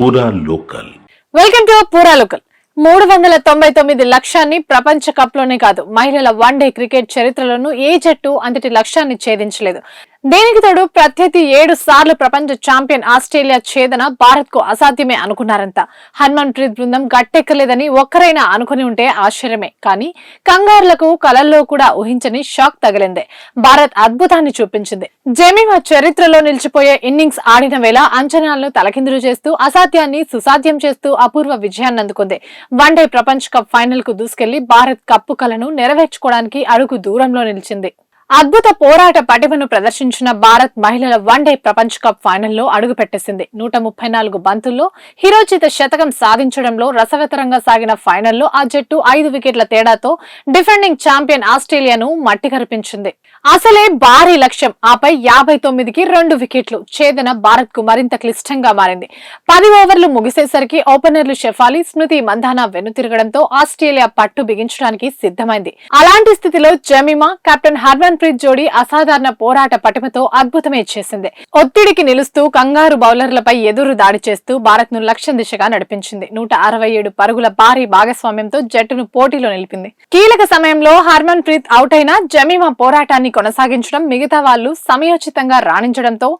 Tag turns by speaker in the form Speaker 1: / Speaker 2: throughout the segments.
Speaker 1: పూరా local.
Speaker 2: Welcome to పూరా local మూడు వందల తొంభై తొమ్మిది లక్ష్యాన్ని ప్రపంచ కప్లోనే కాదు మహిళల వన్డే క్రికెట్ చరిత్రలోనూ ఏ జట్టు అంతటి లక్ష్యాన్ని ఛేదించలేదు. దీనికి తోడు ప్రత్యర్థి ఏడు సార్లు ప్రపంచ ఛాంపియన్ ఆస్ట్రేలియా ఛేదన భారత్కు అసాధ్యమే అనుకున్నారంతా హనుమాన్ ప్రీత్ బృందం గట్టెక్కలేదని ఒక్కరైనా అనుకుని ఉంటే ఆశ్చర్యమే. కానీ కంగారులకు కలల్లో కూడా ఊహించని షాక్ తగిలింది. భారత్ అద్భుతాన్ని చూపించింది. జమీమా చరిత్రలో నిలిచిపోయే ఇన్నింగ్స్ ఆడిన వేళ అంచనాలను తలకిందులు చేస్తూ అసాధ్యాన్ని సుసాధ్యం చేస్తూ అపూర్వ విజయాన్ని అందుకుంది. వన్డే ప్రపంచ కప్ ఫైనల్కు దూసుకెళ్ళి భారత్ కప్పు కలను నెరవేర్చుకోవడానికి అడుగు దూరంలో నిలిచింది. అద్భుత పోరాట పటిమను ప్రదర్శించిన భారత్ మహిళల వన్డే ప్రపంచ కప్ ఫైనల్లో అడుగుపెట్టేసింది. నూట ముప్పై నాలుగు బంతుల్లో హిరోచిత శతకం సాధించడంలో రసవతరంగా సాగిన ఫైనల్లో ఆ జట్టు ఐదు వికెట్ల తేడాతో డిఫెండింగ్ ఛాంపియన్ ఆస్ట్రేలియాను మట్టి కరిపించింది అసలే భారీ లక్ష్యం. ఆపై యాభై తొమ్మిదికి రెండు వికెట్లు ఛేదన భారత్కు మరింత క్లిష్టంగా మారింది. పది ఓవర్లు ముగిసేసరికి ఓపెనర్లు షెఫాలి స్మృతి మంధానా వెనుతిరగడంతో ఆస్ట్రేలియా పట్టు బిగించడానికి సిద్ధమైంది. అలాంటి స్థితిలో జమీమా కెప్టెన్ హర్మన్ ప్రీత్ జోడీ అసాధారణ పోరాట పటిమతో అద్భుతమే చేసింది. ఒత్తిడికి నిలుస్తూ కంగారు బౌలర్లపై ఎదురు దాడి చేస్తూ భారత్ను లక్ష్యం దిశగా నడిపించింది. నూట అరవై ఏడు పరుగుల భారీ భాగస్వామ్యంతో జట్టును పోటీలో నిలిపింది. కీలక సమయంలో హర్మన్ ప్రీత్ అవుట్ అయినా జమీమా పోరాటాన్ని కొనసాగించడం మిగతా వాళ్ళు సమయోచితంగా రాణించడంతో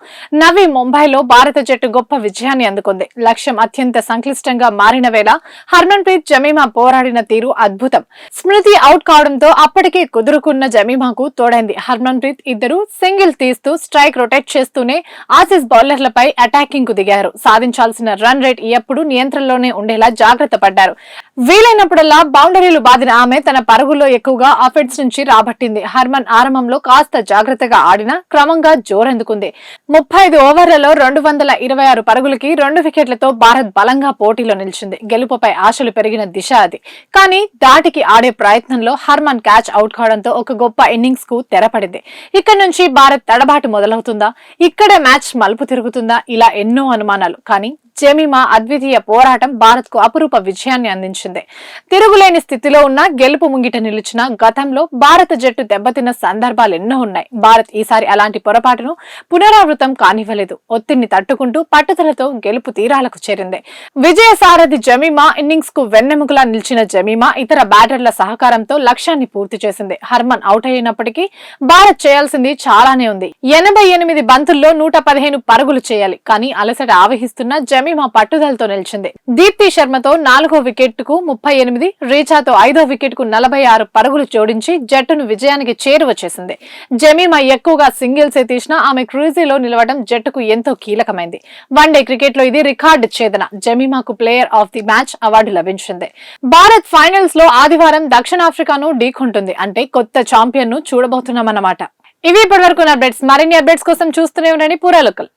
Speaker 2: నవి ముంబైలో భారత జట్టు గొప్ప విజయాన్ని అందుకుంది. లక్ష్యం అత్యంత సంక్లిష్టంగా మారిన వేళ హర్మన్ ప్రీత్ జమీమా పోరాడిన తీరు అద్భుతం. స్మృతి అవుట్ కావడంతో అప్పటికే కుదురుకున్న జమీమాకు తోడైంది హర్మన్ ప్రీత్ ఇద్దరు సింగిల్ తీస్తూ స్ట్రైక్ రొటేట్ చేస్తూనే ఆసీస్ బౌలర్లపై అటాకింగ్కు దిగారు. సాధించాల్సిన రన్ రేట్ ఎప్పుడు నియంత్రణలోనే ఉండేలా జాగ్రత్త పడ్డారు. వీలైనప్పుడల్లా బౌండరీలు బాదిన ఆమె తన పరుగుల్లో ఎక్కువగా అఫెట్స్ నుంచి రాబట్టింది. హర్మన్ ఆరంభంలో కాస్త జాగ్రత్తగా ఆడినా క్రమంగా జోరందుకుంది. ముప్పై ఐదు ఓవర్లలో రెండు వందల ఇరవై ఆరు పరుగులకి రెండు వికెట్లతో భారత్ బలంగా పోటీలో నిలిచింది. గెలుపుపై ఆశలు పెరిగిన దిశ అది. కానీ దాటికి ఆడే ప్రయత్నంలో హర్మన్ క్యాచ్ అవుట్ కావడంతో ఒక గొప్ప ఇన్నింగ్స్కు తెరపడింది. ఇక్కడ నుంచి భారత్ తడబాటు మొదలవుతుందా? ఇక్కడే మ్యాచ్ మలుపు తిరుగుతుందా? ఇలా ఎన్నో అనుమానాలు. కానీ జమీమా అద్వితీయ పోరాటం భారత్కు అపురూప విజయాన్ని అందించింది. తిరుగులేని స్థితిలో ఉన్న గెలుపు ముంగిట నిలిచిన గతంలో భారత జట్టు దెబ్బతిన్న సందర్భాలు ఎన్నో ఉన్నాయి. భారత్ ఈసారి అలాంటి పొరపాటును పునరావృతం కానివ్వలేదు. ఒత్తిడిని తట్టుకుంటూ పట్టుదలతో గెలుపు తీరాలకు చేరింది. విజయ సారథి జమీమా ఇన్నింగ్స్కు వెన్నెముకలా నిలిచిన జమీమా ఇతర బ్యాటర్ల సహకారంతో లక్ష్యాన్ని పూర్తి చేసింది. హర్మన్ అవుట్ అయినప్పటికీ భారత్ చేయాల్సింది చాలానే ఉంది. ఎనభై ఎనిమిది బంతుల్లో నూట పదిహేను పరుగులు చేయాలి. కానీ అలసట ఆవహిస్తున్న మా పట్టుదలతో నిలిచింది. దీప్తి శర్మతో నాలుగో వికెట్కు ముప్పై ఎనిమిది రీచాతో ఐదో వికెట్కు నలభై ఆరు పరుగులు జోడించి జట్టును విజయానికి చేరువ చేసింది. జమీమా ఎక్కువగా సింగిల్స్ తీసినా ఆమె క్రూజీలో నిలవడం జట్టుకు ఎంతో కీలకమైంది. వన్డే క్రికెట్లో ఇది రికార్డు ఛేదన. జమీమాకు player of the match award లభించింది. భారత్ ఫైనల్స్లో ఆదివారం దక్షిణాఫ్రికాను ఢీకొంటుంది. అంటే కొత్త ఛాంపియన్ను చూడబోతున్నామన్నమాట. ఇవి ఇప్పటివరకు అప్డేట్స్. మరిన్ని అప్డేట్స్ కోసం చూస్తూనే ఉండండి. పూరా లోకల్.